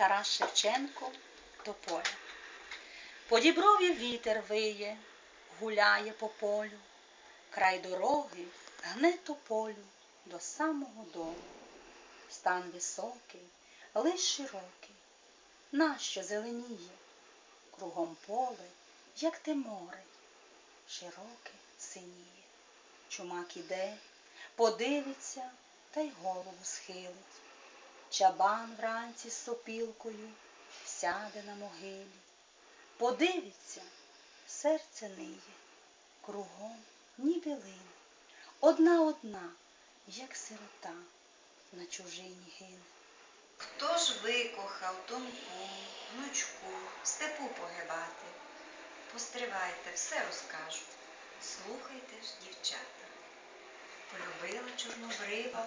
Тарас Шевченко Тополя. По діброві вітер виє, гуляє по полю, край дороги гне тополю до самого дому. Стан високий, лиш широкий, нащо зеленіє, кругом поле, як те море, широке синіє. Чумак іде, подивиться та й голову схилить. Чабан вранці з сопілкою сяде на могилі. Подивиться, серце ниє, кругом ні білин. Одна одна, як сирота, на чужині гине. Хто ж викохав тонку, гнучку, в степу погибати? Постривайте, все розкажу. Слухайте ж, дівчата. Полюбила чорнобрива,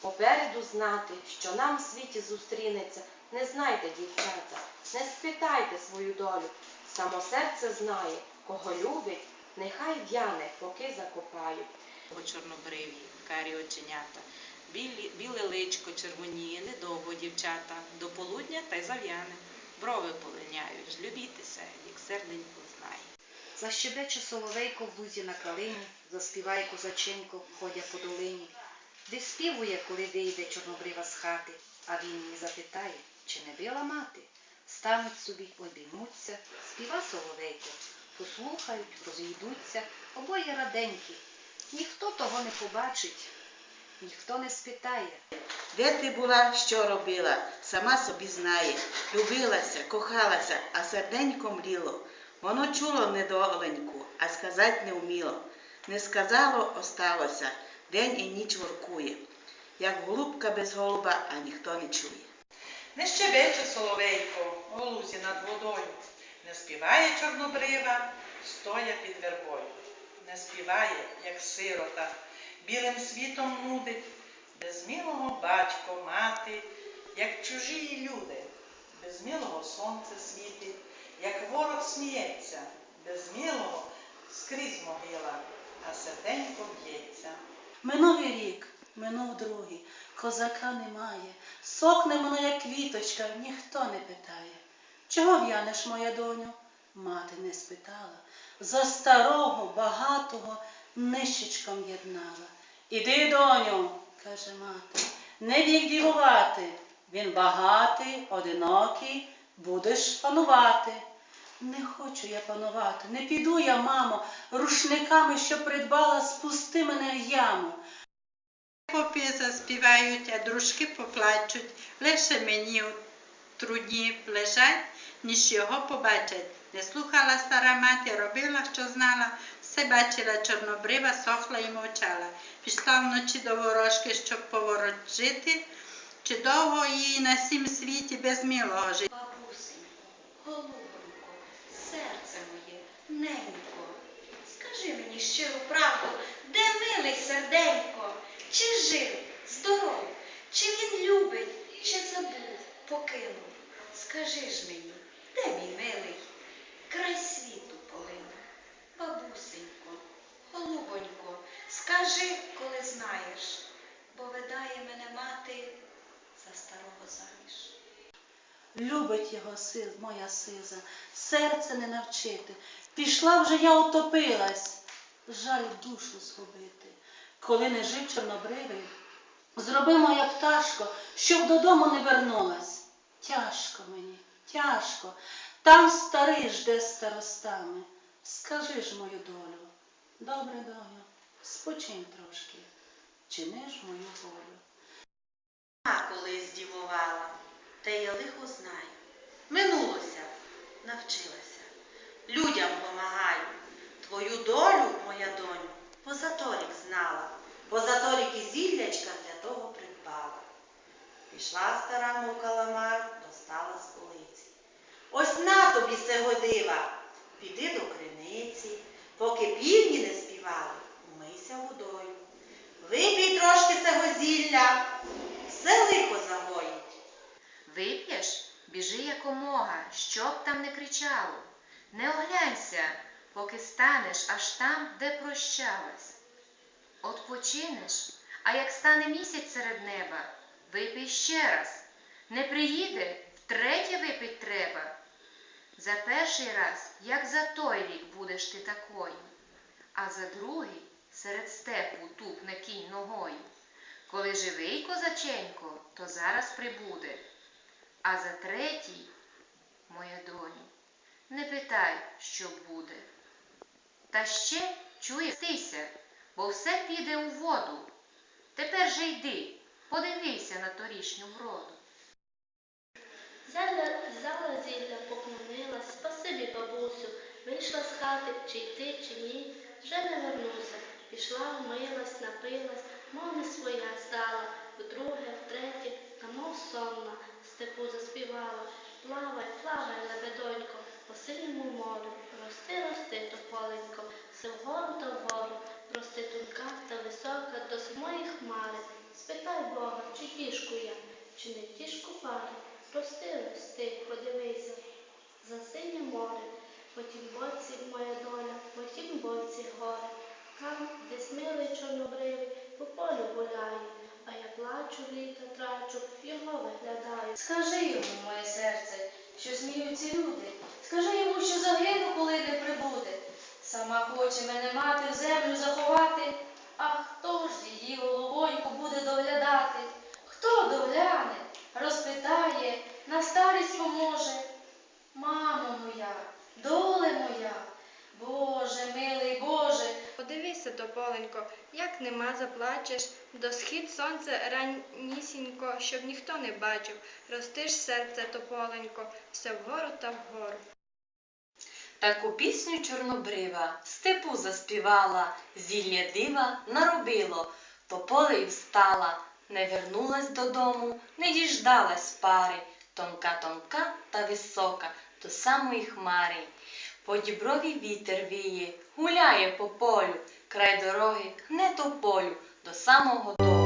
попереду знати, що нам в світі зустрінеться. Не знайте, дівчата, не спитайте свою долю. Само серце знає, кого любить, нехай в'яне, поки закопають. По чорнобриві, карі оченята, білі, біле личко червоніє, недовго дівчата, до полудня та й зав'яне. Брови полиняють, любітеся, як серденько знає. Защебече соловейко в лузі на калині, заспіває козаченко, ходя по долині. Де співує, коли вийде чорнобрива з хати, а він її запитає, чи не била мати. Стануть собі, обіймуться, співа соловейко, послухають, розійдуться, обоє раденькі. Ніхто того не побачить, ніхто не спитає. Де ти була, що робила, сама собі знає. Любилася, кохалася, а серденько мріло. Воно чуло недоленьку, а сказать не вміло. Не сказало, осталося, день і ніч воркує. Як голубка без голуба, а ніхто не чує. Не щебече соловейко у лузі над водою, не співає чорнобрива, стоя під вербою. Не співає, як сирота, білим світом нудить, без милого батько, мати, як чужі люди, без милого сонце світить, як ворог сміється, без милого скрізь могила, а серденько б'ється. Минув і рік, минув другий, козака немає, сохне воно, як квіточка, ніхто не питає. Чого в'янеш, моя доню? Мати не спитала. За старого, багатого нищечком єднала. Іди, доню, каже мати, не вік дівувати. Він багатий, одинокий, будеш панувати. Не хочу я панувати, не піду я, мамо, рушниками, що придбала, спусти мене в яму. Попи заспівають, а дружки поплачуть. Лише мені у трудні лежать, ніж його побачать. Не слухала стара мати, робила, що знала, все бачила чорнобрива, сохла і мовчала. Пішла вночі до ворожки, щоб поворожити, чи довго їй на сім світі без милого жити. Голубонько, серце моє, ненько, скажи мені щиру правду, де милий серденько, чи жив, здоров, чи він любить, чи забув, покинув. Скажи ж мені, де мій милий, край світу полинув. Бабусенько, голубонько, скажи, коли знаєш, бо видає мене мати за старого заміж. Любить його сил, моя сиза, серце не навчити. Пішла вже я утопилась, жаль душу згубити. Коли не жив чорнобривий, зроби моя пташко, щоб додому не вернулась. Тяжко мені, тяжко, там старий жде старостами. Скажи ж мою долю, добре доню, спочинь трошки, чини ж мою волю. А колись здивувала, те я лихо знаю. Минулося, навчилася. Людям помагаю. Твою долю, моя доню, позаторік знала. Позаторік і зіллячка для того придбала. Пішла стара мов каламар, достала з полиці. Ось на тобі се годива, піди до криниці, поки півні не співали, умийся водою. Випій трошки цього зілля, все лихо загоїть. Вип'єш, біжи якомога, щоб там не кричало. Не оглянься, поки станеш аж там, де прощалась. Отпочинеш, а як стане місяць серед неба, випий ще раз. Не приїде, втретє випить треба. За перший раз, як за той рік будеш ти такою, а за другий серед степу тупне кінь ногою. Коли живий козаченько, то зараз прибуде. А за третій, моя доню, не питай, що буде. Та ще чує стися, бо все піде у воду. Тепер же йди, подивися на торішню вроду. Взяла, зілля, поклонилась, спасибі, бабусю, вийшла з хати, чи йти, чи ні, вже не вернуся. Пішла, вмилась, напилась, мов не своя стала, вдруге, втретє, та мов сонна, степу заспівала. Плавай, плавай, лебедонько, по синьому морю, рости, рости, тополенько, все вгору та вгору, рости тонка та висока до самої хмари. Спитай Бога, чи тішку я, чи не тішку пари. Рости, рости, подивися, за синє море, потім боці моя доля, потім боці горе. Там, де смілий чорнобривий, по полю гуляє, плачу, літа трачу, його виглядаю. Скажи йому, моє серце, що сміються люди. Скажи йому, що загину, коли не прибуде. Сама хоче мене мати в землю заховати. А хто ж її головоньку буде доглядати? Хто догляне, розпитає, на старість поможе? Мамо моя, доле моя, Боже, милий Боже, Подивися, тополенько, як нема заплачеш, до схід сонця раннісінько, щоб ніхто не бачив. Ростиш серце, тополенько, все вгору та вгору. Таку пісню чорнобрива степу заспівала, зілля дива наробило, тополею встала, не вернулась додому, не діждалась пари, тонка, тонка та висока, до самої хмари. По діброві вітер віє, гуляє по полю, край дороги не тополю до самого дому.